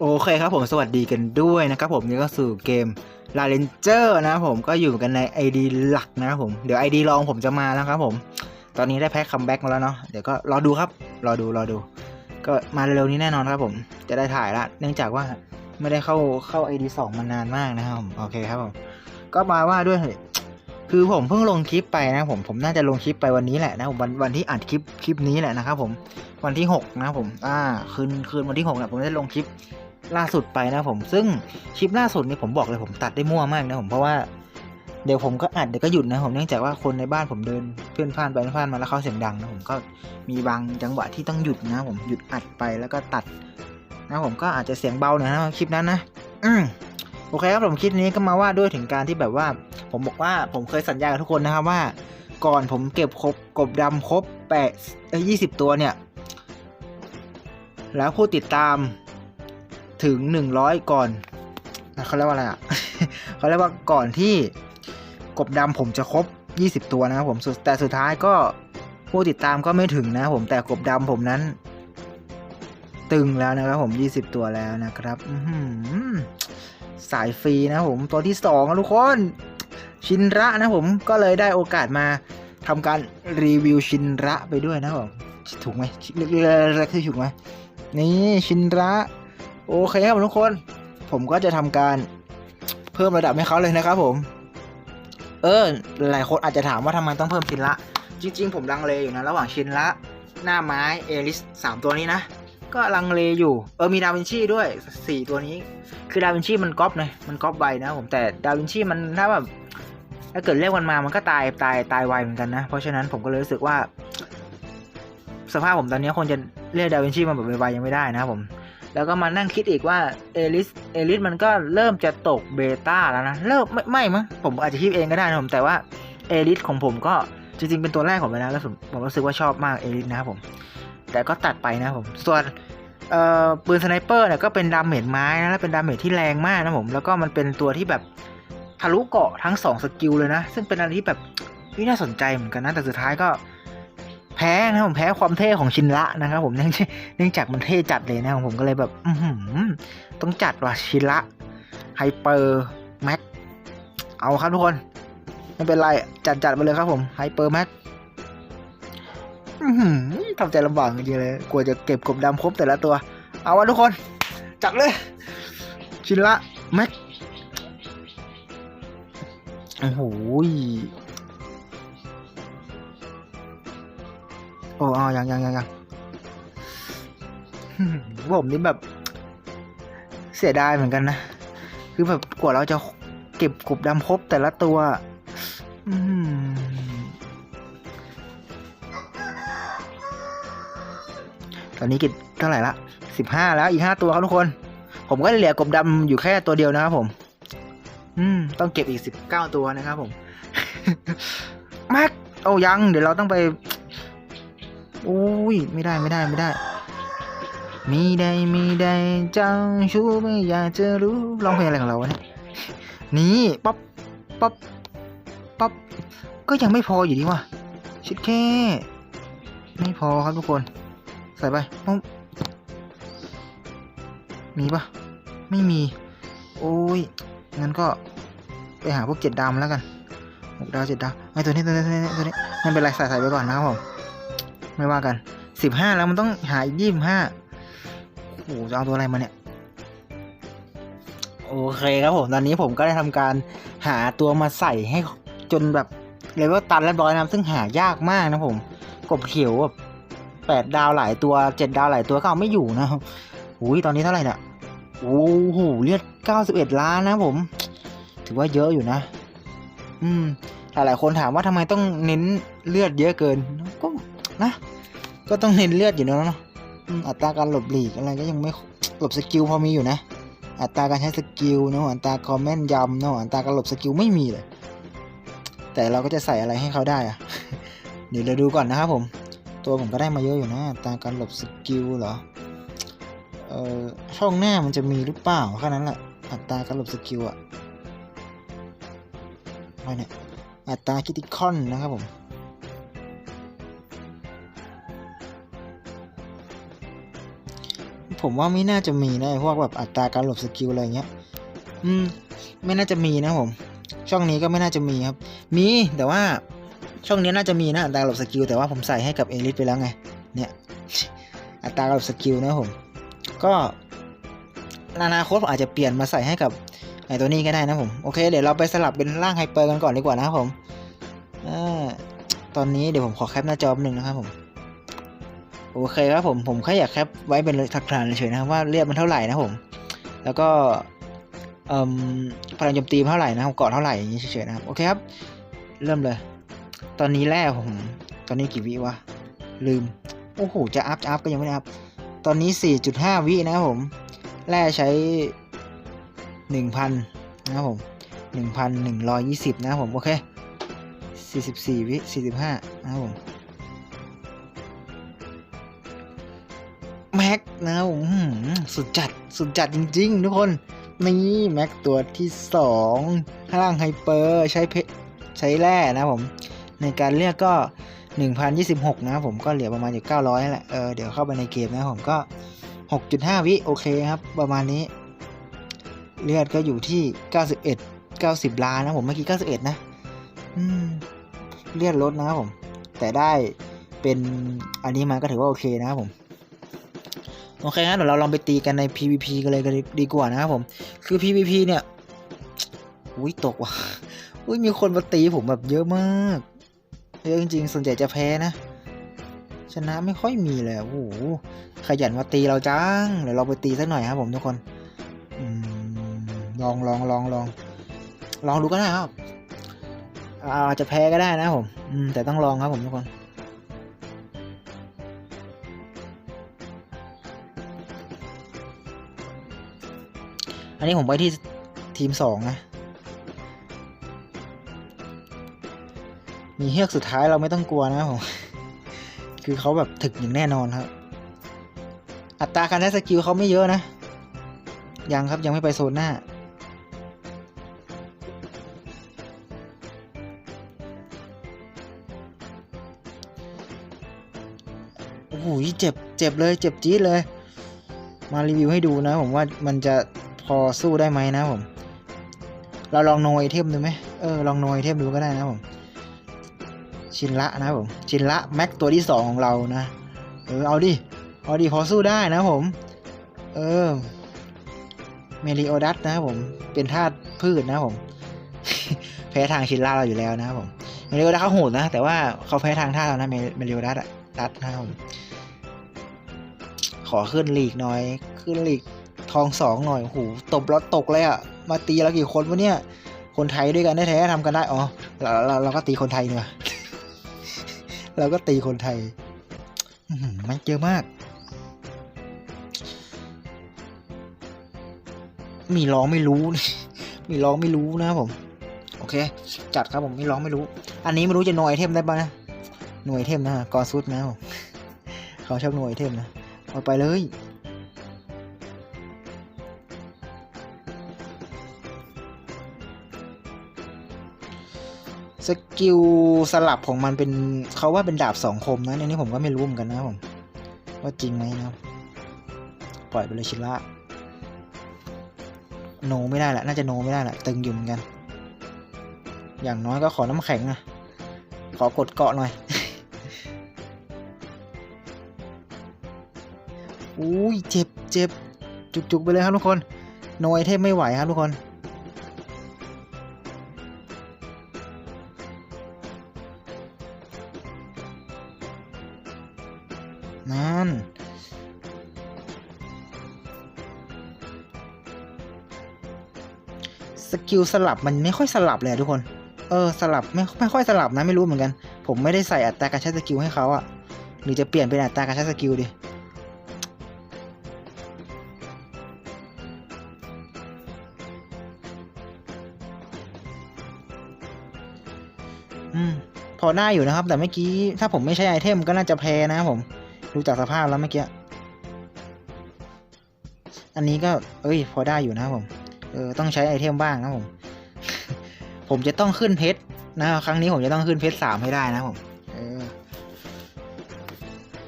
โอเคครับผมสวัสดีกันด้วยนะครับผมนี่ก็สู่เกม l a r e n g e r นะครับผมก็อยู่กันใน ID หลักนะครับผมเดี๋ยว ID รองผมจะมาแล้วครับผม ตอนนี้ได้แพ็คคัมแบ็กมาแล้วเนาะเดี๋ยวก็รอดูครับ รอดูรอดู ก็มาเร็วๆนี้แน่นอนครับผมจะได้ถ่ายละ เนื่องจากว่าไม่ได้เข้าเข้า ID 2มานานมากนะครับผมโอเคครับผมก็มาว่าด้วยคือผมเพิ่งลงคลิปไปนะผมผมน่าจะลงคลิปไปวันนี้แหละนะผมวันวันที่อัดคลิปคลิปนี้แหละนะครับผมวันที่ 6 นะผม อ่า คืนคืนวันที่6เนี่ยผมได้ลงคลิป ล่าสุดไปนะผม ซึ่งคลิปล่าสุดนี่ผมบอกเลยผมตัดได้มั่วมากนะผมเพราะว่าเดี๋ยวผมก็อัดเดี๋ยวก็หยุดนะผมเนื่องจากว่าคนในบ้านผมเดินเพื่อนผ่านไปเพื่อนผ่านมาแล้วเขาเสียงดังนะผมก็มีบางจังหวะที่ต้องหยุดนะผมหยุดอัดไปแล้วก็ตัดนะผมก็อาจจะเสียงเบาหน่อยนะคลิปนั้นนะ อืมโอเคครับผมคลิปนี้ก็มาว่าด้วยถึงการที่แบบว่า ผมบอกว่าผมเคยสัญญากับทุกคนนะครับว่า ก่อนผมเก็บครบกบดำครบแปดยี่สิบตัวเนี่ย แล้วผู้ติดตาม ถึงหนึ่งร้อยก่อนเขาเรียกว่าอะไรอะเขาเรียกว่าก่อนที่กบดำผมจะครบยี่สิบตัวนะครับผมแต่สุดท้ายก็ผู้ติดตามก็ไม่ถึงนะครับผมแต่กบดำผมนั้น ตึงแล้วนะครับผมยี่สิบตัวแล้วนะครับสายฟรีนะผมตัวที่สองนะทุกคน ชินระนะผมก็เลยได้โอกาสมาทำการรีวิวชินระไปด้วยนะผมถูกไหมเรียกถูกไหมนี่ชินระ โอเคครับผมทุกคน ผมก็จะทำการเพิ่มระดับให้เขาเลยนะครับผม เออหลายคนอาจจะถามว่าทำไมต้องเพิ่มชินระจริง ๆ ผมลังเลอยู่นะ ระหว่างชินระหน้าไม้เอลิสสามตัวนี้นะ ก็ลังเลอยู่ เออมีดาวินชีด้วยสี่ตัวนี้ คือดาวินชีมันก๊อปเลยมันก๊อปไวนะผมแต่ดาวินชีมันถ้าแบบถ้าเกิดเรียกมันมามันก็ตายตายตายไวเหมือนกันนะ เพราะฉะนั้นผมก็เลยรู้สึกว่า สภาพผมตอนนี้คนจะเรียกดาวินชีมาแบบไวๆยังไม่ได้นะครับผม แล้วก็มานั่งคิดอีกว่าเอลิสเอลิสมันก็เริ่มจะตกเบต้าแล้วนะเริ่มไม่ไม่มั้งผมอาจจะคิดเองก็ได้นะผมแต่ว่าเอลิสของผมก็จริงๆเป็นตัวแรกของผมนนะแล้วผมผมรู้สึกว่าชอบมากเอลิสนะครับผม แต่ก็ตัดไปนะผม ส่วนเอ่อปืนสไนเปอร์เนี่ยก็เป็นดาเมจไม้นะแล้วเป็นดาเมจที่แรงมากนะผม แล้วก็มันเป็นตัวที่แบบทะลุเกาะทั้งสองสกิลเลยนะ ซึ่งเป็นอะไรที่แบบที่น่าสนใจเหมือนกันนะแต่สุดท้ายก็ แพ้นะครับผมแพ้ความเท่ของชินละนะครับ ผมเนื่องจากมันเท่จัดเลยนะครับผมก็เลยแบบอืต้องจัดว่ะชินละไฮเปอร์แม็กเอาครับทุกคน ไม่เป็นไรจัดจัดไปเลยครับผมไฮเปอร์แม็กทำใจลำบากจริงเลยกลัวจะเก็บกบดำครบแต่ละตัว เอาวะทุกคน จัดเลย ชินละแม็กโอ้โห โอ้เอยังยังยังยังผมนี่แบบ เสียดายเหมือนกันนะ คือแบบกว่าเราจะเก็บกบดำครบแต่ละตัว อืมตอนนี้กิดเท่าไหร่ละสิบห้าแล้วอีกห้าตัวครับทุกคน ผมก็เหลือกบดำอยู่แค่ตัวเดียวนะครับผม อืม ต้องเก็บอีกสิบเก้าตัวนะครับผมแม็กเอายัง เดี๋ยวเราต้องไป อุ้ยไม่ได้ไม่ได้ไม่ได้มีได้มีได้จ้าชู้ไม่อยากจะรู้ร้องเพลงอะไรของเราเนี่ยนี่ป๊อปป๊อปป๊อปก็ยังไม่พออยู่ดีว่ะชิดแค่ ไม่พอครับทุกคน ใส่ไปปุ๊บมีปะไม่มี โอ้ยงั้นก็ไปหาพวกเจ็ดดาวแล้วกันหกดาวเจ็ดดาวไอตัวนี้ตัวนี้ตัวนี้ตัวนี้ไม่เป็นไรใส่ใส่ไปก่อนนะครับผม ไม่ว่ากันสิบห้าแล้วมันต้องหาอีกยี่สิบห้าโอ้โหจะเอาตัวอะไรมาเนี่ย โอเคครับผม ตอนนี้ผมก็ได้ทำการหาตัวมาใส่ให้จนแบบเลเวลตันเรียบร้อยนะซึ่งหายากมากนะผม กบเขียวแบบแปดดาวหลายตัวเจ็ดดาวหลายตัวก็เอาไม่อยู่นะครับอุ้ยตอนนี้เท่าไหร่นี่ยโอ้โหเลือดเก้าสิบเอ็ดล้านนะผม ถือว่าเยอะอยู่นะ อืมหลายหลายๆคนถามว่าทำไมต้องเน้นเลือดเยอะเกินก็ นะก็ต้องเน้นเลือดอยู่แล้วเนาะอัตราการหลบหลีกอะไรก็ยังไม่หลบสกิลพอมีอยู่นะ อัตราการใช้สกิลเนาะอัตราคอมเมนต์ยำเนาะอัตราการหลบสกิลไม่มีเลย แต่เราก็จะใส่อะไรให้เขาได้อะเดี๋ยวเราดูก่อนนะครับผม ตัวผมก็ได้มาเยอะอยู่นะอัตราการหลบสกิลเหรอเอ่อช่องหน้ามันจะมีหรือเปล่าแค่นั้นแหละอัตราการหลบสกิลอะอะไรเนี่ยอัตราคิติคอนนะครับผม ผมว่าไม่น่าจะมีนะไอ้พวกแบบอัตราการหลบสกิลอะไรเงี้ย อืม ไม่น่าจะมีนะผม ช่องนี้ก็ไม่น่าจะมีครับ มีแต่ว่าช่องนี้น่าจะมีนะอัตราการหลบสกิลแต่ว่าผมใส่ให้กับเอลิสไปแล้วไง เนี่ย อัตราการหลบสกิลนะผม ก็อนาคตผมอาจจะเปลี่ยนมาใส่ให้กับไอตัวนี้ก็ได้นะผม โอเค เดี๋ยวเราไปสลับเป็นร่างไฮเปอร์กันก่อนดีกว่านะครับผมอตอนนี้เดี๋ยวผมขอแคปหน้าจอแป๊บนึงนะครับผม โอเคครับผมผมแค่อยากแคปไว้เป็นหลักฐานเฉยๆนะครับว่าเลือดมันเท่าไหร่นะผม แล้วก็พลังโจมตีเท่าไหร่นะครับเกาะเท่าไหร่อย่างนี้เฉยๆนะครับโอเคครับ เริ่มเลย ตอนนี้แร่ผม ตอนนี้กี่วิวะลืมโอ้โหจะอัพจะอัพก็ยังไม่ได้อัพตอนนี้ 4.5 วินะครับผมแร่ใช้ 1,000 นะครับผม 1,120 นะครับผม โอเค 44 วิ 45 นะครับผม นะผมสุดจัดสุดจัดจริง ๆ ทุกคนนี่แม็กตัวที่สองข้างล่างไฮเปอร์ใช้เพใช้แร่นะผม ในการเลือกก็ 1026 นะครับผมก็เหลือประมาณอยู่ 900นั่นแหละเออเดี๋ยวเข้าไปในเกมนะผมก็ 6.5 วิโอเคครับ ประมาณนี้ เลือดก็อยู่ที่ 91 90 ล้านนะผมเมื่อกี้ 91 นะอืมเลือดลดนะครับผม แต่ได้เป็นอันนี้มาก็ถือว่าโอเคนะครับผม โอเคงั้นเดี๋ยวเราลองไปตีกันใน PVP กันเลยกันดีกว่านะครับผม คือ PVP เนี่ย อุ้ยตกว่ะ อุ้ยมีคนมาตีผมแบบเยอะมาก เยอะจริงๆ ส่วนใหญ่จะแพ้นะ ชนะไม่ค่อยมีเลย โอ้โห ขยันมาตีเราจัง เดี๋ยวเราไปตีสักหน่อยครับผมทุกคนอลองลองลองลอง ลองดูก็ได้ครับอาจจะแพ้ก็ได้นะผมอืมแต่ต้องลองครับผมทุกคน นนี้ผมไปที่ทีมสองนะ มีเฮือกสุดท้ายเราไม่ต้องกลัวนะผม คือเขาแบบถึกอย่างแน่นอนครับ อัตราการใช้สกิลเขาไม่เยอะนะ ยังครับยังไม่ไปโซนหน้าโอ้โหเจ็บ เจ็บเลย เจ็บจี๊ดเลย มารีวิวให้ดูนะ ผมว่ามันจะ พอสู้ได้ไหมนะผม เราลองโนไอเทมดูไหมเออลองโนไอเทมดูก็ได้นะผม ชินละนะผม ชินละแม็กตัวที่สองของเรานะ เออเอาดิ เอาดิพอสู้ได้นะผม เออ เมลิโอดัสนะผม เป็นธาตุพืชนะผม แพ้ทางชินล่าเราอยู่แล้วนะผม เมลิโอดัสเขาโหดนะ แต่ว่าเขาแพ้ทางธาตุเรานะเมเมลิโอดัสอะดัสนะผมขอขึ้นลีกหน่อย ขึ้นลีก ทองสองหน่อยโอ้โหตบแล้วตกเลยอะมาตีเรากี่คนวะเนี่ย คนไทยด้วยกันแท้ๆทำกันได้อ๋อเราเราเราก็ตีคนไทยเนอะเราก็ตีคนไทยอื้อหือมันเยอะมาก มีร้องไม่รู้ มีร้องไม่รู้นะผม โอเค จัดครับผมมีร้องไม่รู้ อันนี้ไม่รู้จะหน่วยเทมได้ปะนะหน่วยเทมนะกอซุดนะผมเขาชอบหน่วยเทมนะเอาไปเลย สกิลสลับของมันเป็นเขาว่าเป็นดาบสองคมนะในนี้ผมก็ไม่รู้เหมือนกันนะผมว่าจริงไหมนะปล่อยไปเลยชิละโนไม่ได้แหละน่าจะโนไม่ได้แหละตึงอยู่เหมือนกัน อย่างน้อยก็ขอน้ำแข็งนะขอกดเกาะหน่อยอุ้ยเจ็บเจ็บจุกๆไปเลยครับทุกคนโนไอเทมไม่ไหวครับทุกคน สกิลสลับมันไม่ค่อยสลับเลยทุกคน เออสลับไม่ไม่ค่อยสลับนะไม่รู้เหมือนกัน ผมไม่ได้ใส่อัตราการใช้สกิลให้เขาอะหรือจะเปลี่ยนเป็นอัตราการใช้สกิลดิพอได้อยู่นะครับ แต่เมื่อกี้ถ้าผมไม่ใช้ไอเทมก็น่าจะแพ้นะครับผมดูจากสภาพแล้วเมื่อกี้ อันนี้ก็ เอ้ย พอได้อยู่นะครับผม ออต้องใช้ไอเทมบ้างนะผม ผมจะต้องขึ้นเพชรนะครั้งนี้ผมจะต้องขึ้นเพชรสามให้ได้นะผมเออ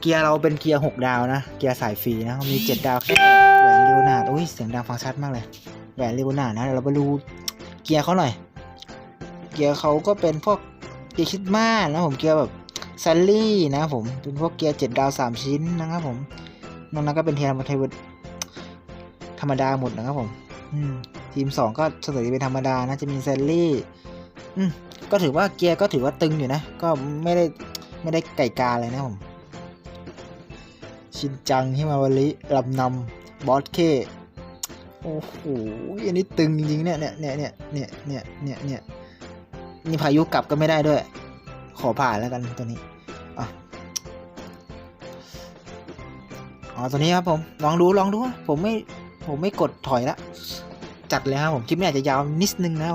เกียร์เราเป็นเกียร์หกดาวนะ เกียร์สายฟรีนะมีเจ็ดดาวแค่แหวนเลโอนาดอุ้ยเสียงดังฟังชัดมากเลยแหวนเลโอนาดนะเดี๋ยวเราไปดูเกียร์เขาหน่อย เกียร์เขาก็เป็นพวกเกียร์คิดมานะผมเกียร์แบบซัลลี่นะผมเป็นพวกเกียร์เจ็ดดาวสามชิ้นนะครับผมนอกนั้นก็เป็นเทียร์มาเทวดธรรมดาหมดนะครับผม อืม ทีมสองก็สงสัยจะเป็นธรรมดานะจะมีซัลลี่ก็ถือว่าเกียร์ก็ถือว่าตึงอยู่นะ ก็ไม่ได้ไม่ได้ไก่กาเลยนะผม ชินจังฮิมาวาริลำนำบอสเคโอ้โหอันนี้ตึงจริงๆเนี่ยเนี่ยเนี่ยเนี่ยเนี่ยเนี่ยเนี่ยเนี่ยนี่พายุกลับก็ไม่ได้ด้วย ขอผ่านแล้วกันตัวนี้อ๋อตัวนี้ครับผม ลองดู ลองดู ผมไม่ ผมไม่กดถอยละ จัดเลยครับผมคลิปนี้อาจจะยาวนิดนึงแล้ว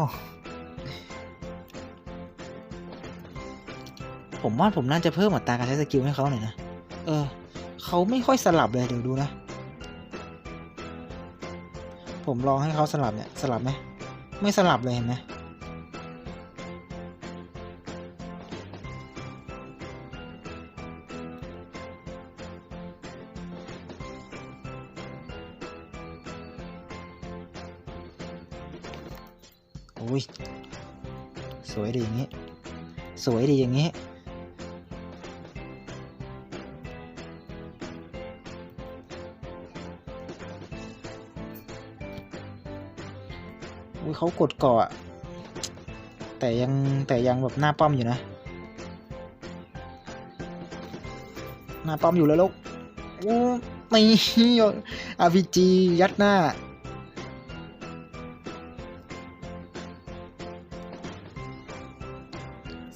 ผมว่าผมน่าจะเพิ่มอัตราการใช้สกิลให้เขาหน่อยนะ เออเขาไม่ค่อยสลับเลยเดี๋ยวดูนะ ผมลองให้เขาสลับเนี่ย สลับไหมไม่สลับเลยเห็นไหม สวยดีอย่างนี้อุ้ยเขากดเกาะแต่ยังแต่ยังแบบหน้าป้อมอยู่นะ หน้าป้อมอยู่แล้วลูกโอ้นี่อาร์พีจียัดหน้า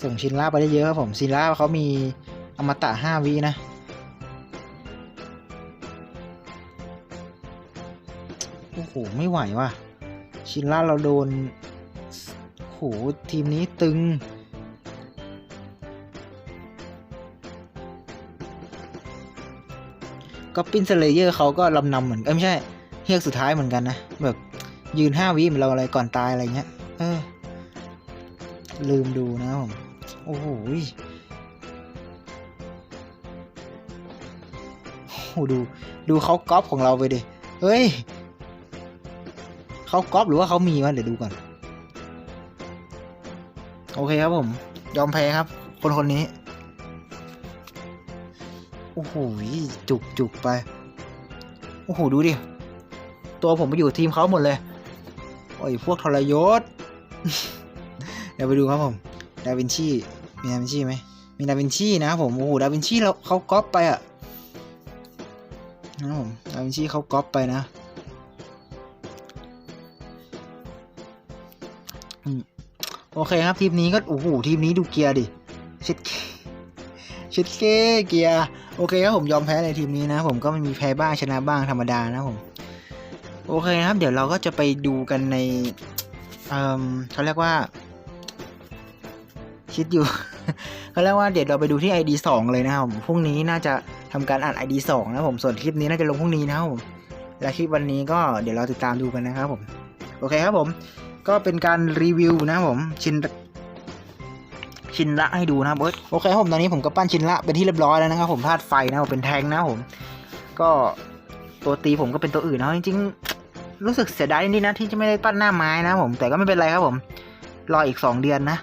ส่งชินล่าไปได้เยอะครับผมชินล่าเขามีอมตะห้าวินะ โอ้โห ไม่ไหวว่ะ ชินล่าเราโดนโหทีมนี้ตึง ก็ปินสเลเยอร์เขาก็ลำนำเหมือน เอ้ไม่ใช่ เฮียกสุดท้ายเหมือนกันนะ แบบยืนห้าวิเหมือนเราอะไรก่อนตายอะไรเงี้ย เออ ลืมดูนะผม โอ้โหยโอ้ดูดูเขาก๊อปของเราไปดิเฮ้ยเขาก๊อปหรือว่าเขามีวะเดี๋ยวดูก่อน โอเคครับผม ยอมแพ้ครับ คนคนนี้ โอ้โหจุกจุกไป โอ้โห ดูดิ ตัวผมไปอยู่ทีมเขาหมดเลย โอ้ย พวกทรยศ เดี๋ยวไปดูครับผม ดาวินชี มีดาวินชีไหมมีดาวินชีนะครับผมโอ้โหดาวินชีเราเขาก๊อปไปอะนะครับผมดาวินชีเขาก๊อปไปนะโอเคครับทีมนี้ก็โอ้โหทีมนี้ดูเกียร์ดิชิดชิดเกเกียร์โอเคครับผมยอมแพ้ในทีมนี้นะ ผมก็ไม่มีแพ้บ้างชนะบ้างธรรมดานะผมโอเคครับ เดี๋ยวเราก็จะไปดูกันใน เอ่อเขาเรียกว่า คิดอยู่ เขาเรียกว่าเดี๋ยวเราไปดูที่ ID 2 เลยนะครับผมพรุ่งนี้น่าจะทำการอ่าน ID 2นะผมส่วนคลิปนี้น่าจะลงพรุ่งนี้นะครับผมและคลิปวันนี้ก็เดี๋ยวเราติดตามดูกันนะครับผมโอเคครับผมก็เป็นการรีวิวนะครับผมชินชินละให้ดูนะครับเอ้ยโอเคครับผมตอนนี้ผมก็ปั้นชินละเป็นที่เรียบร้อยแล้วนะครับผมธาตุไฟนะผมเป็นแทงนะผม ก็ตัวตีผมก็เป็นตัวอื่นนะจริงๆรู้สึกเสียดายนิดนะที่จะไม่ได้ปั้นหน้าไม้นะผมแต่ก็ไม่เป็นไรครับผมรออีกสองเดือนนะ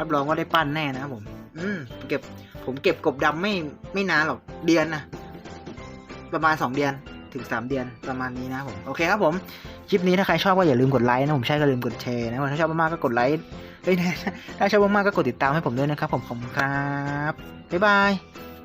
รับรองว่าได้ปั้นแน่นะครับผม อืมเก็บผมเก็บกบดำไม่ไม่นานหรอกเดือนนะประมาณสองเดือนถึงสามเดือนประมาณนี้นะผมโอเคครับผมคลิปนี้ถ้าใครชอบก็อย่าลืมกดไลค์นะผมใช่ก็ลืมกดแชร์นะถ้าชอบมากๆก็กดไลค์เฮ้ยถ้าชอบมากๆก็กดติดตามให้ผมด้วยนะครับผมขอบคุณครับบ๊ายบาย